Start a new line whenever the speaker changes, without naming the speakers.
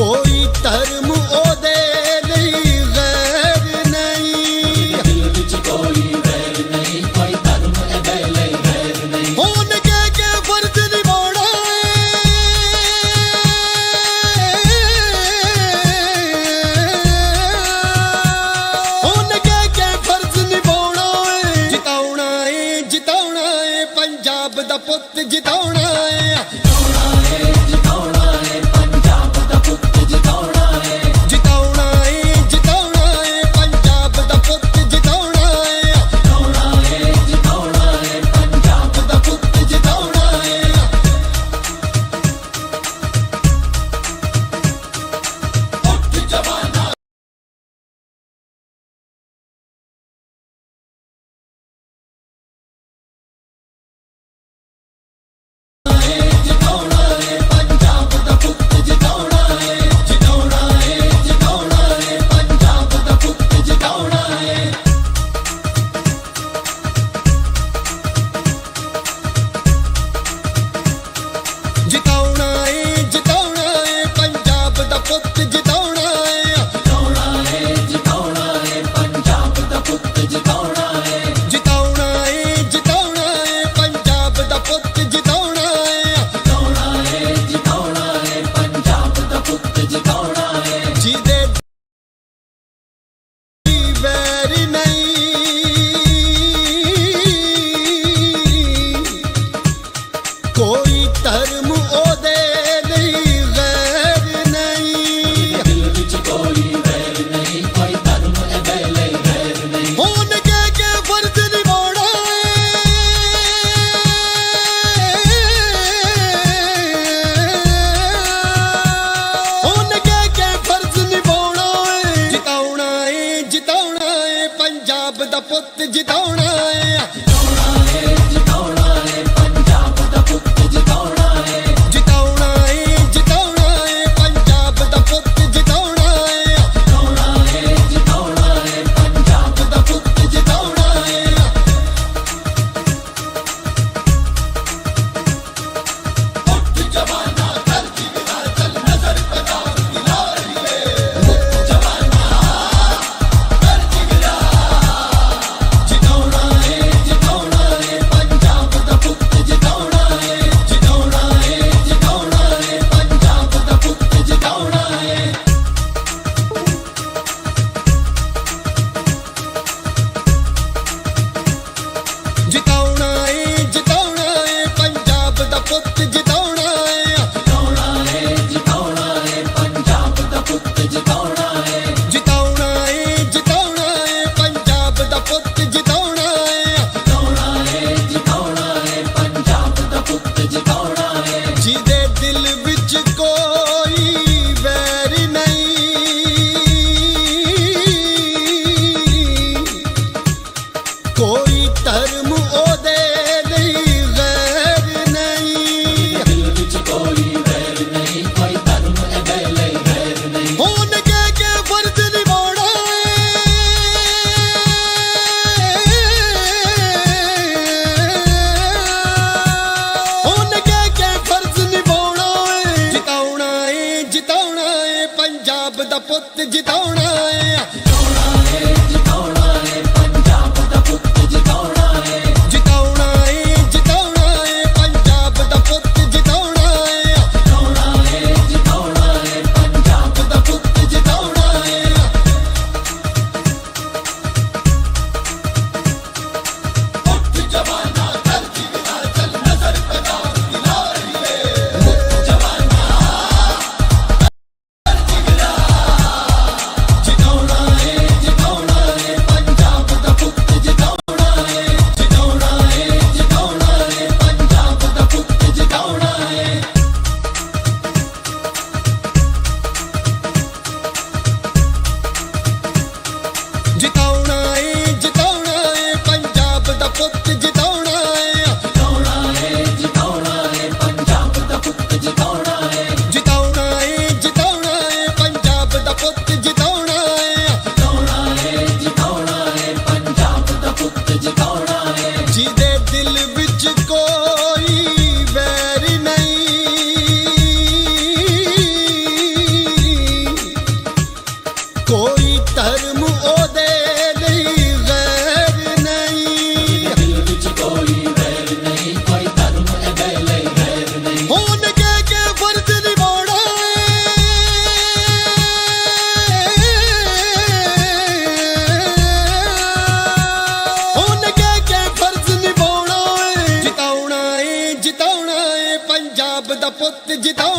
કોઈ ધર્મ ઓદે ਜਿਤਾਉਣਾ ਆ ਜਿਤਾਉਣਾ ਏ ਜਿਤਾਉਣਾ ਪੁੱਤ ਜਿਤਾਉਣਾ
পত্তি জিতাও